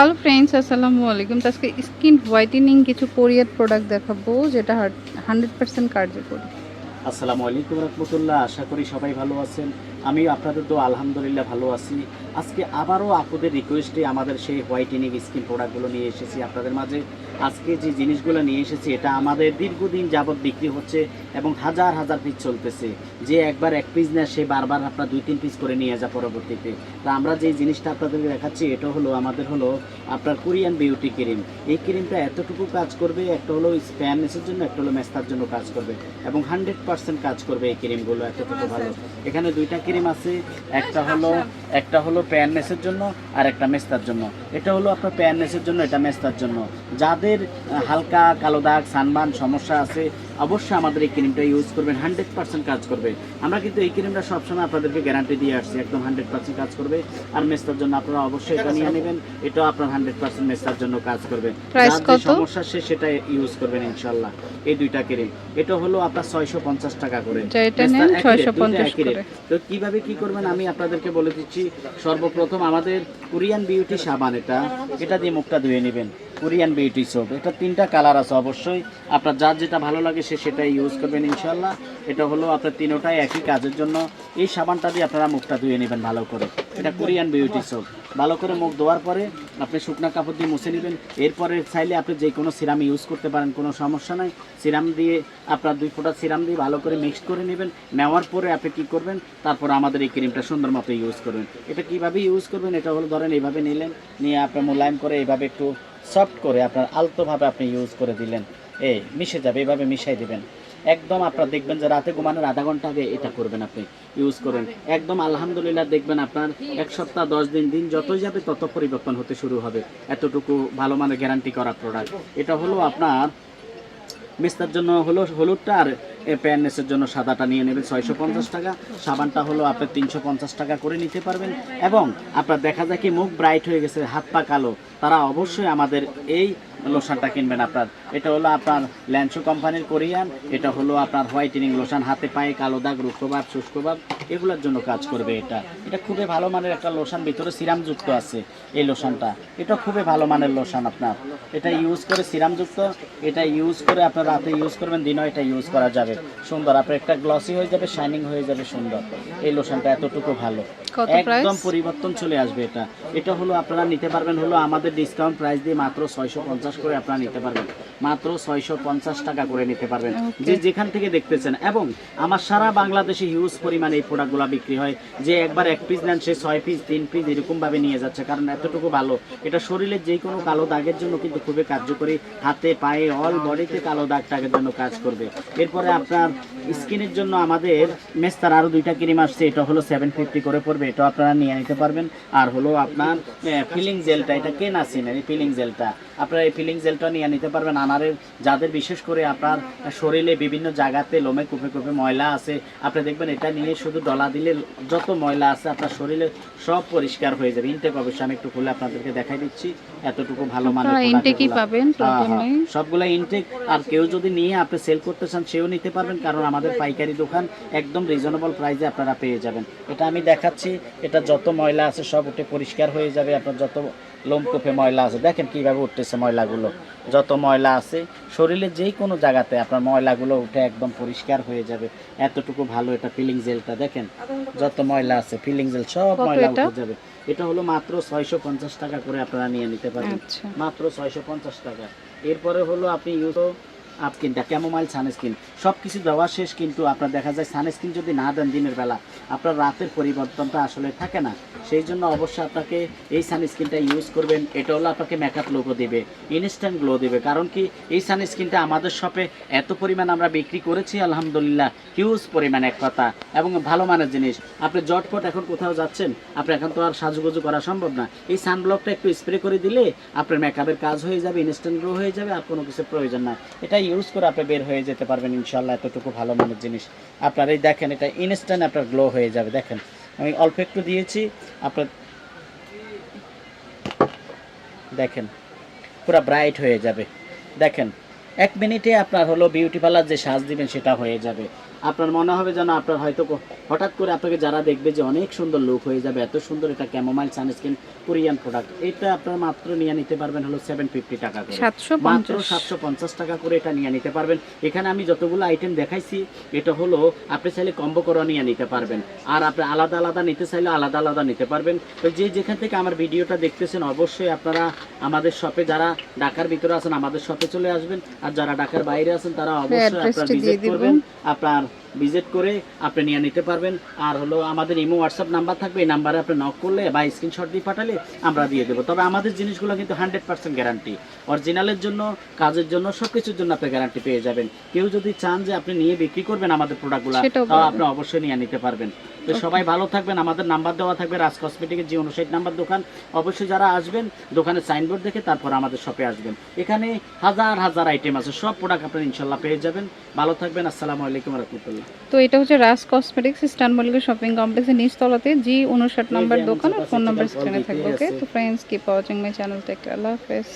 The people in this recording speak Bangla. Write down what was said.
হ্যালো ফ্রেন্ডস আসসালামু আলাইকুম আজকে স্কিন হোয়াইটেনিং কিছু কোরিয়ার প্রোডাক্ট দেখাবো, যেটা হান্ড্রেড পার্সেন্ট কার্যকরী। আসসালামু আলাইকুম রহমতুল্লাহ। আশা করি সবাই ভালো আছেন। আমি আপনাদের তো আলহামদুলিল্লাহ ভালো আছি। আজকে আবারও আপনাদের রিকোয়েস্টে আমাদের সেই হোয়াইটেনিং স্কিন প্রোডাক্টগুলো নিয়ে এসেছি আপনাদের মাঝে। আজকে যে জিনিসগুলো নিয়ে এসেছি এটা আমাদের দীর্ঘদিন যাবৎ বিক্রি হচ্ছে এবং হাজার হাজার পিস চলতেছে। যে একবার এক পিস নেয় সে বারবার আপনার দুই তিন পিস করে নিয়ে যা পরবর্তীতে। তা আমরা যে জিনিসটা আপনাদেরকে দেখাচ্ছি এটা হলো আমাদের হলো আপনার কোরিয়ান বিউটি ক্রিম এই ক্রিমটা এতটুকু কাজ করবে একটা হলো স্প্যানেসের জন্য একটা হলো মেস্তার জন্য কাজ করবে এবং হান্ড্রেড পার্সেন্ট কাজ করবে এই ক্রিমগুলো এতটুকু ভালো। এখানে দুইটা ক্রিম আছে একটা হলো একটা হলো প্যাননেসের জন্য আর একটা মেস্তার জন্য। এটা হলো আপনার প্যাননেসের জন্য এটা মেস্তার জন্য। যাদের হালকা কালো দাগ সানবান সমস্যা আছে অবশ্যই আমাদের এই ক্রিমটা ইউজ করবেন হান্ড্রেড পার্সেন্ট কাজ করবে। আমরা কিন্তু এই ক্রিমটা সবসময় আপনাদেরকে গ্যারান্টি দিয়ে আসছি একদম হান্ড্রেড পার্সেন্ট কাজ করবে। আর মেস্তার জন্য আপনারা অবশ্যই এটা নিয়ে নেবেন এটাও আপনার হান্ড্রেড পার্সেন্ট মেস্তার জন্য কাজ করবে? সমস্যা সে সেটা ইউজ করবেন ইনশাল্লাহ এই দুইটা ক্রিম। এটা হলো আপনার ছয়শো পঞ্চাশ টাকা করে। একই করে। তো কীভাবে কি করবেন আমি আপনাদেরকে বলে দিচ্ছি সর্বপ্রথম আমাদের কোরিয়ান বিউটি সাবান এটা এটা দিয়ে মুখটা ধুয়ে নেবেন। কোরিয়ান বিউটি সোপ এটা তিনটা কালার আছে অবশ্যই। আপনার যার যেটা ভালো লাগে সে সেটাই ইউজ করবেন ইনশাল্লাহ এটা হলো আপনার তিনোটাই একই কাজের জন্য। এই সাবানটা দিয়ে আপনারা মুখটা ধুয়ে নেবেন ভালো করে। এটা কোরিয়ান বিউটি সোপ ভালো করে মুখ ধোয়ার পরে আপনি শুকনা কাপড় দিয়ে মুছে নেবেন। এরপরে চাইলে আপনি যে কোনো সিরাম ইউজ করতে পারেন, কোনো সমস্যা নাই। সিরাম দিয়ে আপনার দুই ফোঁটা সিরাম দিয়ে ভালো করে মিক্সড করে নেবেন। নেওয়ার পরে আপনি কি করবেন? তারপর আমাদের এই ক্রিমটা সুন্দর মতো ইউজ করবেন। এটা কীভাবে ইউজ করবেন? এটা হলো ধরেন এইভাবে নিলেন। নিয়ে আপনার মোলায়েম করে এইভাবে একটু সফট করে আপনার আলতোভাবে আপনি ইউজ করে দিলেন। এই মিশে যাবে এইভাবে মিশাই দিবেন। একদম আপনার দেখবেন যে রাতে ঘুমানোর আধা ঘণ্টা আগে এটা করবেন আপনি ইউজ করেন। একদম আলহামদুলিল্লাহ দেখবেন আপনার এক সপ্তাহ, দশ দিন দিন যতই যাবে তত পরিবর্তন হতে শুরু হবে। এতটুকু ভালো মানের গ্যারান্টি করা প্রোডাক্ট এটা হলো আপনার মিস্তার জন্য হলো হলুদটা আর প্যাননেসের জন্য সাদাটা নিয়ে নেবেন ছয়শো পঞ্চাশ টাকা। সাবানটা হলো আপনি তিনশো পঞ্চাশ টাকা করে নিতে পারবেন। এবং আপনার দেখা যায় কি মুখ ব্রাইট হয়ে গেছে, হাত পা কালো। তারা অবশ্যই আমাদের এই লোশনটা কিনবেন আপনার। এটা হলো আপনার ল্যান্সো কোম্পানির কোরিয়ান এটা হলো আপনার হোয়াইটেনিং লোশন হাতে পায়ে কালো দাগ রুক্ষভাব শুষ্কভাব এগুলোর জন্য কাজ করবে এটা। এটা খুবই ভালো মানের একটা লোশন ভিতরে সিরাম যুক্ত আছে এই লোশনটা। এটা খুবই ভালো মানের লোশন আপনার। এটা ইউজ করে সিরাম যুক্ত এটা ইউজ করে আপনার রাতে ইউজ করবেন দিনও এটা ইউজ করা যাবে। সুন্দর আপনার একটা গ্লসি হয়ে যাবে শাইনিং হয়ে যাবে সুন্দর। এই লোশনটা এতটুকু ভালো। একদম পরিবর্তন চলে আসবে এটা। এটা হলো আপনারা নিতে পারবেন হলো আমাদের ডিসকাউন্ট প্রাইস দিয়ে মাত্র ছয়শো পঞ্চাশ করে আপনারা নিতে পারবেন। মাত্র ছয়শো পঞ্চাশ টাকা করে নিতে পারবেন। যে যেখান থেকে দেখতেছেন এবং আমার সারা বাংলাদেশে হিউজ পরিমাণে এই প্রোডাক্টগুলো বিক্রি হয় যে একবার এক পিস নেন সে ছয় পিস তিন পিস এরকম ভাবে নিয়ে যাচ্ছে কারণ এতটুকু ভালো। এটা শরীরের যে কোনো কালো দাগের জন্য কিন্তু খুবই কার্যকরী। হাতে পায়ে অল বডিতে কালো দাগ টাগের জন্য কাজ করবে। এরপরে আপনার স্কিনের জন্য আমাদের মেস্তার আরও দুইটা ক্রিম আসছে এটা হলো সেভেন ফিফটি করে পড়বে এটা আপনারা নিয়ে নিতে পারবেন। আর হলো আপনার ফিলিং জেলটা এটা কে না এই ফিলিং জেলটা আপনারা এই ফিলিং জেলটা নিয়ে নিতে পারবেন। আনারের যাদের বিশেষ করে আপনার শরীরে বিভিন্ন জায়গাতে লোমে কুপে কুপে ময়লা আছে আপনি দেখবেন এটা নিয়ে শুধু ডলা দিলে যত ময়লা আছে আপনার শরীরে সব পরিষ্কার হয়ে যাবে। ইনটেক অবশ্যই আমি একটু খুলে আপনাদেরকে দেখাই দিচ্ছি এতটুকু ভালো মানের ইনটেকই পাবেন হ্যাঁ, হ্যাঁ। সবগুলা ইনটেক আর কেউ যদি নিয়ে আপনি সেল করতে চান সেও নিতে পারবেন কারণ আমাদের পাইকারি দোকান একদম রিজনেবল প্রাইসে আপনারা পেয়ে যাবেন। এটা আমি দেখাচ্ছি এটা যত ময়লা আছে সব উঠে পরিষ্কার হয়ে যাবে আপনার যত লোমকূপে ময়লা আছে। দেখেন কীভাবে উঠতেছে ময়লাগুলো। যত ময়লা আছে শরীরের যেই কোনো জায়গাতে আপনার ময়লাগুলো উঠে একদম পরিষ্কার হয়ে যাবে। এতটুকু ভালো এটা ফিলিং জেলটা দেখেন? যত ময়লা আছে ফিলিং জেল সব ময়লা উঠে যাবে। এটা হলো মাত্র ছয়শো পঞ্চাশ টাকা করে আপনারা নিয়ে নিতে পারবেন আচ্ছা। মাত্র ছয়শো পঞ্চাশ টাকা। এরপরে হলো আপনি ইউজো আপকিনটা ক্যামোমাইল সানস্ক্রিন সব কিছু দেওয়া শেষ, কিন্তু আপনার দেখা যায় সানস্ক্রিন যদি না দেন দিনের বেলা, আপনার রাতের পরিবর্তনটা আসলে থাকে না। সেই জন্য অবশ্যই আপনাকে এই সানস্ক্রিনটা ইউজ করবেন। এটা হলো আপনাকে মেকআপ লোগো দেবে ইনস্ট্যান্ট গ্লো দেবে। কারণ কি, এই সানস্ক্রিনটা আমাদের শপে এত পরিমাণ আমরা বিক্রি করেছি, আলহামদুলিল্লাহ হিউজ পরিমাণ এক কথা এবং ভালো মানের জিনিস। আপনি জটপট এখন কোথাও যাচ্ছেন আপনি এখন তো আর সাজুগুজু করা সম্ভব না। এই সানব্লকটা একটু স্প্রে করে দিলে আপনার মেকআপের কাজ হয়ে যাবে ইনস্ট্যান্ট গ্লো হয়ে যাবে, আর কোনো কিছু প্রয়োজন নাই। এটা ইউজ করে আপনি বের হয়ে যেতে পারবেন ইনশাল্লাহ এতটুকু ভালো মানের জিনিস। আপনার এই দেখেন, এটা ইনস্ট্যান্ট আপনার গ্লো হয়ে যাবে, দেখেন। আমি অল্প একটু দিয়েছি, আপনার দেখেন, পুরো ব্রাইট হয়ে যাবে। দেখেন, এক মিনিটে আপনার হলো বিউটি পার্লার যে সাজ দিবেন, সেটা হয়ে যাবে। আপনার মনে হবে যেন আপনার হয়তো হঠাৎ করে আপনাকে যারা দেখবে যে অনেক সুন্দর লুক হয়ে যাবে এত সুন্দর এটা ক্যামোমাইল সানস্ক্রিন কোরিয়ান প্রোডাক্ট এটা আপনার মাত্র নিয়ে নিতে পারবেন হলো সেভেন ফিফটি টাকা করে। মাত্র সাতশো পঞ্চাশ টাকা করে এটা নিয়ে নিতে পারবেন। এখানে আমি যতগুলো আইটেম দেখাইছি এটা হলো আপনি চাইলে কম্বো করে নিয়ে নিতে পারবেন। আর আপনি আলাদা আলাদা নিতে চাইলে আলাদা আলাদা নিতে পারবেন। তো যে যেখান থেকে আমার ভিডিওটা দেখতেছেন অবশ্যই আপনারা আমাদের শপে যারা ঢাকার ভিতরে আছেন আমাদের শপে চলে আসবেন। আর যারা ঢাকার বাইরে আছেন তারা অবশ্যই আপনার ভিজিট করবেন। আপনার ভিজিট করে আপনি নিয়ে নিতে পারবেন। আর হলো আমাদের ইমো হোয়াটসঅ্যাপ নাম্বার থাকবে এই নাম্বারে আপনি নক করলে বা স্ক্রিনশট দিয়ে পাঠালে আমরা দিয়ে দেবো। তবে আমাদের জিনিসগুলো কিন্তু হান্ড্রেড পার্সেন্ট গ্যারান্টি অরিজিনালের জন্য কাজের জন্য সব কিছুর জন্য আপনি গ্যারান্টি পেয়ে যাবেন। কেউ যদি চান যে আপনি নিয়ে বিক্রি করবেন আমাদের প্রোডাক্টগুলো তাও আপনি অবশ্যই নিয়ে নিতে পারবেন। তো সবাই ভালো থাকবেন আমাদের নাম্বার দেওয়া থাকবে রাজ কসমেটিকের যে উনষাট নাম্বার দোকান। অবশ্যই যারা আসবেন দোকানের সাইনবোর্ড দেখে তারপর আমাদের শপে আসবেন। এখানে হাজার হাজার আইটেম আছে সব প্রোডাক্ট আপনারা ইনশাল্লাহ পেয়ে যাবেন। ভালো থাকবেন আসসালামু আলাইকুম রহমতুল্লাহ। তো এটা হচ্ছে রাজ কসমেটিক্স ইস্টার্ন মল্লিকের শপিং কমপ্লেক্সের নিচতলাতে জি উনষাট নাম্বার দোকান আর ফোন নাম্বার স্ক্রিনে থাকবে ওকে? তো friends keep watching my channel tech আল্লাহ হাফেজ।